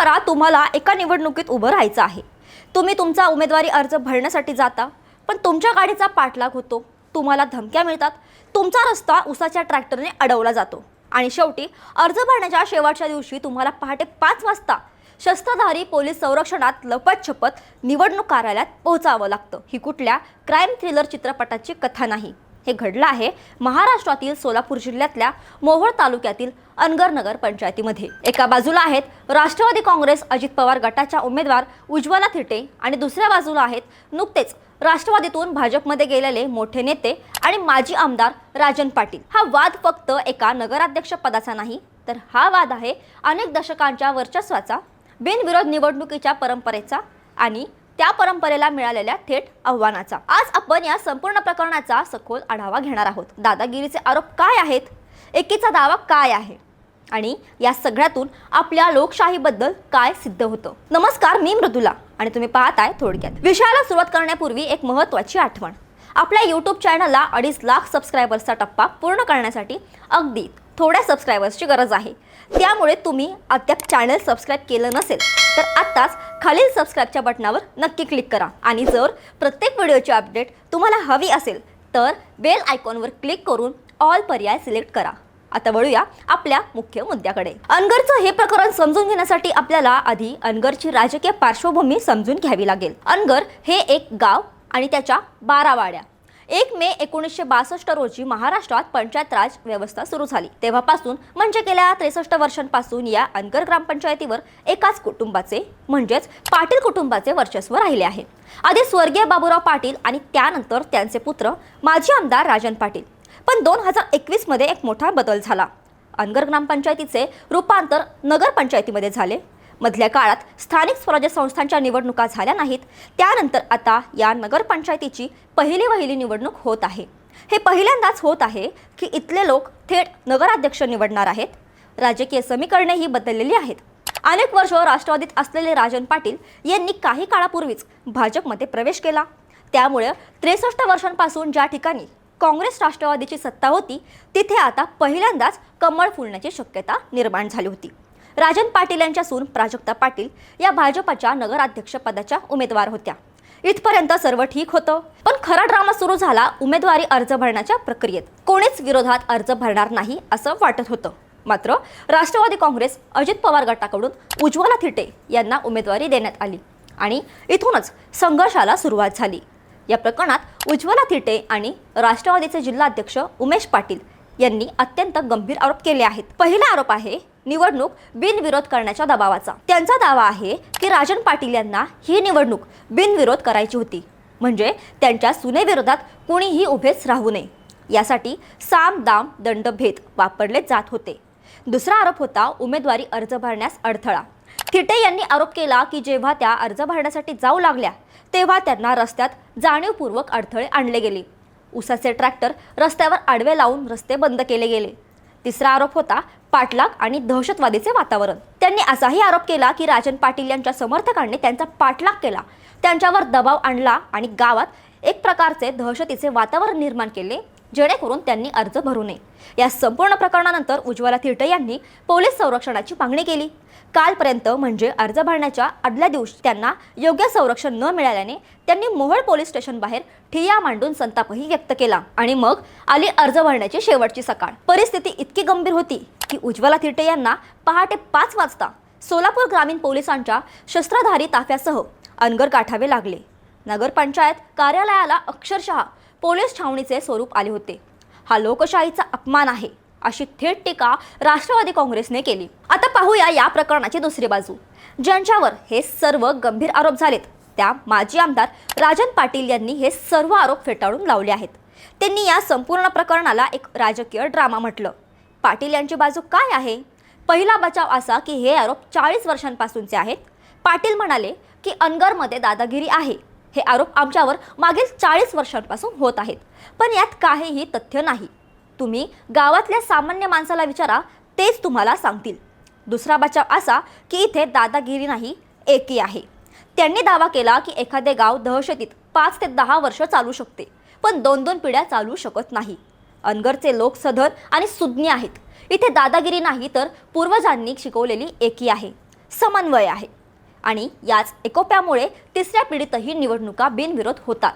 करा तुम्हाला एका निवडणुकीत उभं राहायचं आहे. तुम्ही तुमचा उमेदवारी अर्ज भरण्यासाठी जाता पण तुमच्या गाडीचा पाठलाग होतो तुम्हाला धमक्या मिळतात तुमचा रस्ता उसाच्या ट्रॅक्टरने अडवला जातो. आणि शेवटी अर्ज भरण्याच्या शेवटच्या दिवशी तुम्हाला पहाटे पाच वाजता शस्त्रधारी पोलीस संरक्षणात लपतछपत निवडणूक कार्यालयात पोहोचावं लागतं. ही कुठल्या क्राईम थ्रिलर चित्रपटाची कथा नाही. हे घडलं आहे महाराष्ट्रातील सोलापूर जिल्ह्यातल्या मोहोळ तालुक्यातील अनगर नगर पंचायतीमध्ये. एका बाजूला आहेत राष्ट्रवादी काँग्रेस अजित पवार गटाच्या उमेदवार उज्ज्वला थिटे आणि दुसऱ्या बाजूला आहेत नुकतेच राष्ट्रवादीतून भाजपमध्ये गेलेले मोठे नेते आणि माजी आमदार राजन पाटील. हा वाद फक्त एका नगराध्यक्ष पदाचा नाही तर हा वाद आहे अनेक दशकांच्या वर्चस्वाचा बिनविरोध निवडणुकीच्या परंपरेचा आणि त्या परंपरेला मिळालेल्या थेट आव्हानाचा. आज आपण या संपूर्ण प्रकरणाचा सखोल आढावा घेणार आहोत. दादागिरीचे आरोप काय आहेत? एकीचा दावा काय आहे? आणि या सगळ्यातून आपल्या लोकशाहीबद्दल काय सिद्ध होतं? नमस्कार मी मृदुला आणि तुम्ही पाहताय थोडक्यात. विषयाला सुरुवात करण्यापूर्वी एक महत्त्वाची आठवण. आपल्या यूट्यूब चॅनलला अडीच लाख सबस्क्रायबर्सचा टप्पा पूर्ण करण्यासाठी अगदी थोड्या सबस्क्रायबर्सची गरज आहे. त्यामुळे तुम्ही अद्याप चॅनल सबस्क्राईब केलं नसेल तर आत्ताच खालील सबस्क्राईबच्या बटनावर नक्की क्लिक करा. आणि जर प्रत्येक व्हिडिओची अपडेट तुम्हाला हवी असेल तर बेल आयकॉनवर क्लिक करून ऑल पर्याय सिलेक्ट करा. आता वळूया आपल्या मुख्य मुद्द्याकडे. अनगरचं हे प्रकरण समजून घेण्यासाठी आपल्याला आधी अनगरची राजकीय पार्श्वभूमी समजून घ्यावी लागेल. अनगर हे एक गाव आणि त्याच्या बारा वाड्या एक मे एकोणीसशे बासष्ट रोजी महाराष्ट्रात पंचायत राज व्यवस्था सुरू झाली. तेव्हापासून म्हणजे गेल्या त्रेसष्ट वर्षांपासून या अनगर ग्रामपंचायतीवर एकाच कुटुंबाचे म्हणजेच पाटील कुटुंबाचे वर्चस्व राहिले आहे. आधी स्वर्गीय बाबूराव पाटील आणि त्यानंतर त्यांचे पुत्र माजी आमदार राजन पाटील. पण दोन हजार एकवीसमध्ये एक मोठा बदल झाला. अनगर ग्रामपंचायतीचे रूपांतर नगरपंचायतीमध्ये झाले. मधल्या काळात स्थानिक स्वराज्य संस्थांच्या निवडणुका झाल्या नाहीत. त्यानंतर आता या नगरपंचायतीची पहिली वहिली निवडणूक होत आहे. हे पहिल्यांदाच होत आहे की इथले लोक थेट नगराध्यक्ष निवडणार आहेत. राजकीय समीकरणे ही बदललेली आहेत. अनेक वर्ष राष्ट्रवादीत असलेले राजन पाटील यांनी काही काळापूर्वीच भाजपमध्ये प्रवेश केला. त्यामुळे त्रेसष्ट वर्षांपासून ज्या ठिकाणी काँग्रेस राष्ट्रवादीची सत्ता होती तिथे आता पहिल्यांदाच कमळ फुलण्याची शक्यता निर्माण झाली होती. राजन पाटील यांच्या सून प्राजक्ता पाटील या भाजपच्या नगराध्यक्षपदाच्या उमेदवार होत्या. इथपर्यंत सर्व ठीक होतं. पण खरा ड्रामा सुरू झाला उमेदवारी अर्ज भरण्याच्या प्रक्रियेत. कोणीच विरोधात अर्ज भरणार नाही असं वाटत होतं. मात्र राष्ट्रवादी काँग्रेस अजित पवार गटाकडून उज्ज्वला थिटे यांना उमेदवारी देण्यात आली आणि इथूनच संघर्षाला सुरुवात झाली. या प्रकरणात उज्ज्वला थिटे आणि राष्ट्रवादीचे जिल्हाध्यक्ष उमेश पाटील यांनी अत्यंत गंभीर आरोप केले आहेत. पहिला आरोप आहे निवडणूक बिनविरोध करण्याच्या दबावाचा. त्यांचा दावा आहे की राजन पाटील यांना ही निवडणूक बिनविरोध करायची होती. म्हणजे त्यांच्या सुनेविरोधात कोणीही उभेच राहू नये. यासाठी साम दाम दंडभेद वापरले जात होते. दुसरा आरोप होता उमेदवारी अर्ज भरण्यास अडथळा. थिटे यांनी आरोप केला की जेव्हा त्या अर्ज भरण्यासाठी जाऊ लागल्या तेव्हा त्यांना रस्त्यात जाणीवपूर्वक अडथळे आणले गेले. उसाचे ट्रॅक्टर रस्त्यावर आडवे लावून रस्ते बंद केले गेले. तिसरा आरोप होता पाठलाग आणि दहशतवादीचे वातावरण. त्यांनी असाही आरोप केला की राजन पाटील यांच्या समर्थकांनी त्यांचा पाठलाग केला. त्यांच्यावर दबाव आणला आणि गावात एक प्रकारचे दहशतीचे वातावरण निर्माण केले. जेणेकरून त्यांनी अर्ज भरू नये. या संपूर्ण प्रकरणानंतर उज्ज्वला थिटे यांनी पोलीस संरक्षणाची मागणी केली. कालपर्यंत म्हणजे अर्ज भरण्याच्या आदल्या दिवशी त्यांना योग्य संरक्षण न मिळाल्याने त्यांनी मोहोळ पोलीस स्टेशन बाहेर ठिय्या मांडून संतापही व्यक्त केला आणि मग आली अर्ज भरण्याची शेवटची सकाळ. परिस्थिती इतकी गंभीर होती की उज्ज्वला थिटे यांना पहाटे पाच वाजता सोलापूर ग्रामीण पोलिसांच्या शस्त्रधारी ताफ्यासह अनगर गाठावे लागले. नगरपंचायत कार्यालयाला अक्षरशः पोलीस छावणीचे स्वरूप आले होते. हा लोकशाहीचा अपमान आहे अशी थेट टीका राष्ट्रवादी काँग्रेसने केली. आता पाहूया या प्रकरणाची दुसरी बाजू. ज्यांच्यावर हे सर्व गंभीर आरोप झालेत त्या माजी आमदार राजन पाटील यांनी हे सर्व आरोप फेटाळून लावले आहेत. त्यांनी या संपूर्ण प्रकरणाला एक राजकीय ड्रामा म्हटलं. पाटील यांची बाजू काय आहे? पहिला बचाव असा की हे आरोप चाळीस वर्षांपासूनचे आहेत. पाटील म्हणाले की अनगरमध्ये दादागिरी आहे. हे आरोप आमच्यावर मागील चाळीस वर्षांपासून होत आहेत. पण यात काहीही तथ्य नाही. तुम्ही गावातल्या सामान्य माणसाला विचारा तेच तुम्हाला सांगतील. दुसरा बचाव असा की इथे दादागिरी नाही एकी आहे. त्यांनी दावा केला की एखादे गाव दहशतीत पाच ते दहा वर्ष चालू शकते पण दोन दोन पिढ्या चालू शकत नाही. अनगरचे लोक सधन आणि सुज्ञ आहेत. इथे दादागिरी नाही तर पूर्वजांनी शिकवलेली एकी आहे समन्वय आहे. आणि याच एकोप्यामुळे तिसऱ्या पिढीतही निवडणुका बिनविरोध होतात.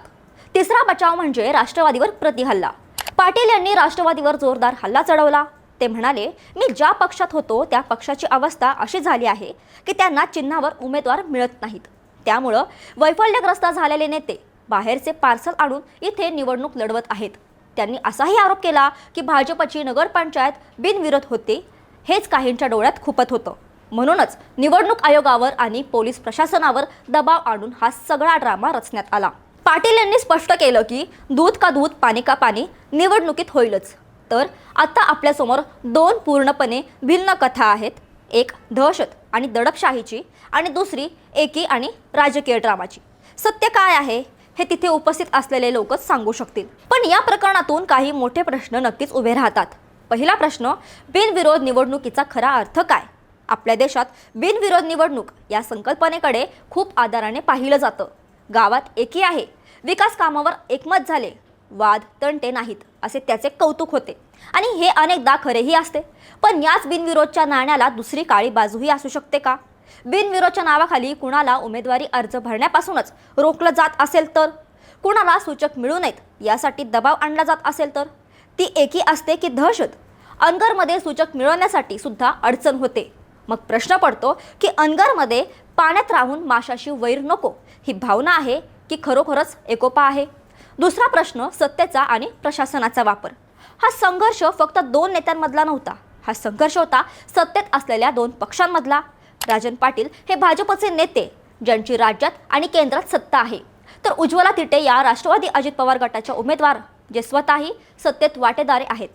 तिसरा बचाव म्हणजे राष्ट्रवादीवर प्रतिहल्ला पाटील यांनी राष्ट्रवादीवर जोरदार हल्ला चढवला. ते म्हणाले मी ज्या पक्षात होतो त्या पक्षाची अवस्था अशी झाली आहे की त्यांना चिन्हावर उमेदवार मिळत नाहीत. त्यामुळं वैफल्यग्रस्त झालेले नेते बाहेरचे पार्सल आणून इथे निवडणूक लढवत आहेत. त्यांनी असाही आरोप केला की भाजपची नगरपंचायत बिनविरोध होते हेच काहींच्या डोळ्यात खुपत होतं. म्हणूनच निवडणूक आयोगावर आणि पोलीस प्रशासनावर दबाव आणून हा सगळा ड्रामा रचण्यात आला. पाटील यांनी स्पष्ट केलं की दूध का दूध पाणी का पाणी निवडणुकीत होईलच. तर आता आपल्यासमोर दोन पूर्णपणे भिन्न कथा आहेत. एक दहशत आणि दडपशाहीची आणि दुसरी एकी आणि राजकीय ड्रामाची. सत्य काय आहे? हे तिथे उपस्थित असलेले लोकच सांगू शकतील. पण या प्रकरणातून काही मोठे प्रश्न नक्कीच उभे राहतात. पहिला प्रश्न बिनविरोध निवडणुकीचा खरा अर्थ काय? आपल्या देशात बिनविरोध निवडणूक या संकल्पनेकडे खूप आदराने पाहिलं जातं. गावात एकी आहे. विकास कामावर एकमत झाले. वाद तंटे नाहीत असे त्याचे कौतुक होते. आणि हे अनेकदा खरेही असते. पण याच बिनविरोधच्या नाण्याला दुसरी काळी बाजूही असू शकते का? बिनविरोधच्या नावाखाली कुणाला उमेदवारी अर्ज भरण्यापासूनच रोखलं जात असेल तर? कुणाला सूचक मिळू नयेत यासाठी दबाव आणला जात असेल तर? ती एकी असते की दहशत? अनगरमध्ये सूचक मिळवण्यासाठी सुद्धा अडचण होते. मग प्रश्न पडतो की अनगरमध्ये पाण्यात राहून माशाशी वैर नको. ही भावना आहे की खरोखरच एकोपा आहे? दुसरा प्रश्न सत्तेचा आणि प्रशासनाचा वापर. हा संघर्ष फक्त दोन नेत्यांमधला नव्हता. हा संघर्ष होता सत्तेत असलेल्या दोन पक्षांमधला. राजन पाटील हे भाजपचे नेते ज्यांची राज्यात आणि केंद्रात सत्ता आहे. तर उज्ज्वला तिटे या राष्ट्रवादी अजित पवार गटाच्या उमेदवार जे स्वतःही सत्तेत वाटेदारे आहेत.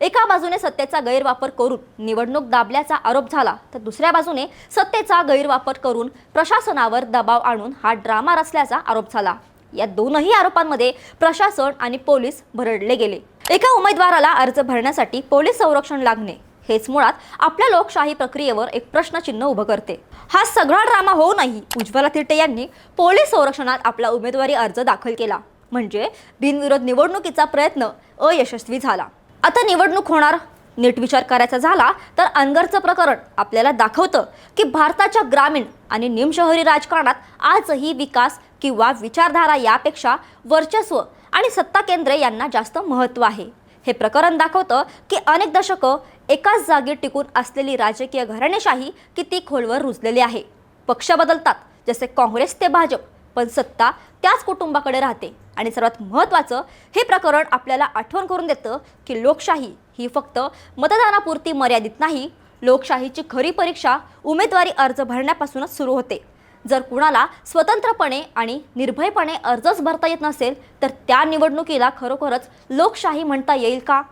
एका बाजूने सत्तेचा गैरवापर करून निवडणूक दाबल्याचा आरोप झाला तर दुसऱ्या बाजूने सत्तेचा गैरवापर करून प्रशासनावर दबाव आणून हा ड्रामा रचल्याचा आरोप झाला. या दोनही आरोपांमध्ये प्रशासन आणि पोलीस भरडले गेले. एका उमेदवाराला अर्ज भरण्यासाठी पोलीस संरक्षण लागणे हेच मुळात आपल्या लोकशाही प्रक्रियेवर एक प्रश्नचिन्ह उभं करते. हा सगळा ड्रामा होऊनही उज्ज्वला तिर्टे यांनी पोलीस संरक्षणात आपला उमेदवारी अर्ज दाखल केला. म्हणजे बिनविरोध निवडणुकीचा प्रयत्न अयशस्वी झाला. आता निवडणूक होणार. नीट विचार करायचा झाला तर अनगरचं प्रकरण आपल्याला दाखवतं की भारताच्या ग्रामीण आणि निमशहरी राजकारणात आजही विकास किंवा विचारधारा यापेक्षा वर्चस्व आणि सत्ता केंद्रे यांना जास्त महत्त्व आहे. हे प्रकरण दाखवतं की अनेक दशकं एकाच जागी टिकून असलेली राजकीय घराणेशाही किती खोलवर रुजलेली आहे. पक्ष बदलतात जसे काँग्रेस ते भाजप. पण सत्ता त्याच कुटुंबाकडे राहते. आणि सर्वात महत्त्वाचं हे प्रकरण आपल्याला आठवण करून देतं की लोकशाही ही फक्त मतदानापुरती मर्यादित नाही लोकशाहीची खरी परीक्षा उमेदवारी अर्ज भरण्यापासूनच सुरू होते. जर कुणाला स्वतंत्रपणे आणि निर्भयपणे अर्जच भरता येत नसेल तर त्या निवडणुकीला खरोखरच लोकशाही म्हणता येईल का?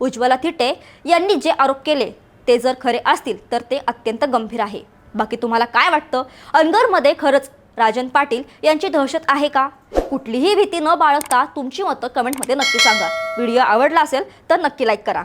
उज्ज्वला थिटे यांनी जे आरोप केले ते जर खरे असतील तर ते अत्यंत गंभीर आहे. बाकी तुम्हाला काय वाटतं? अनगरमध्ये खरंच राजन पाटील यांची दहशत आहे का? कुठलीही भीती न बाळगता तुमची मतं कमेंटमध्ये नक्की सांगा. व्हिडिओ आवडला असेल तर नक्की लाईक करा.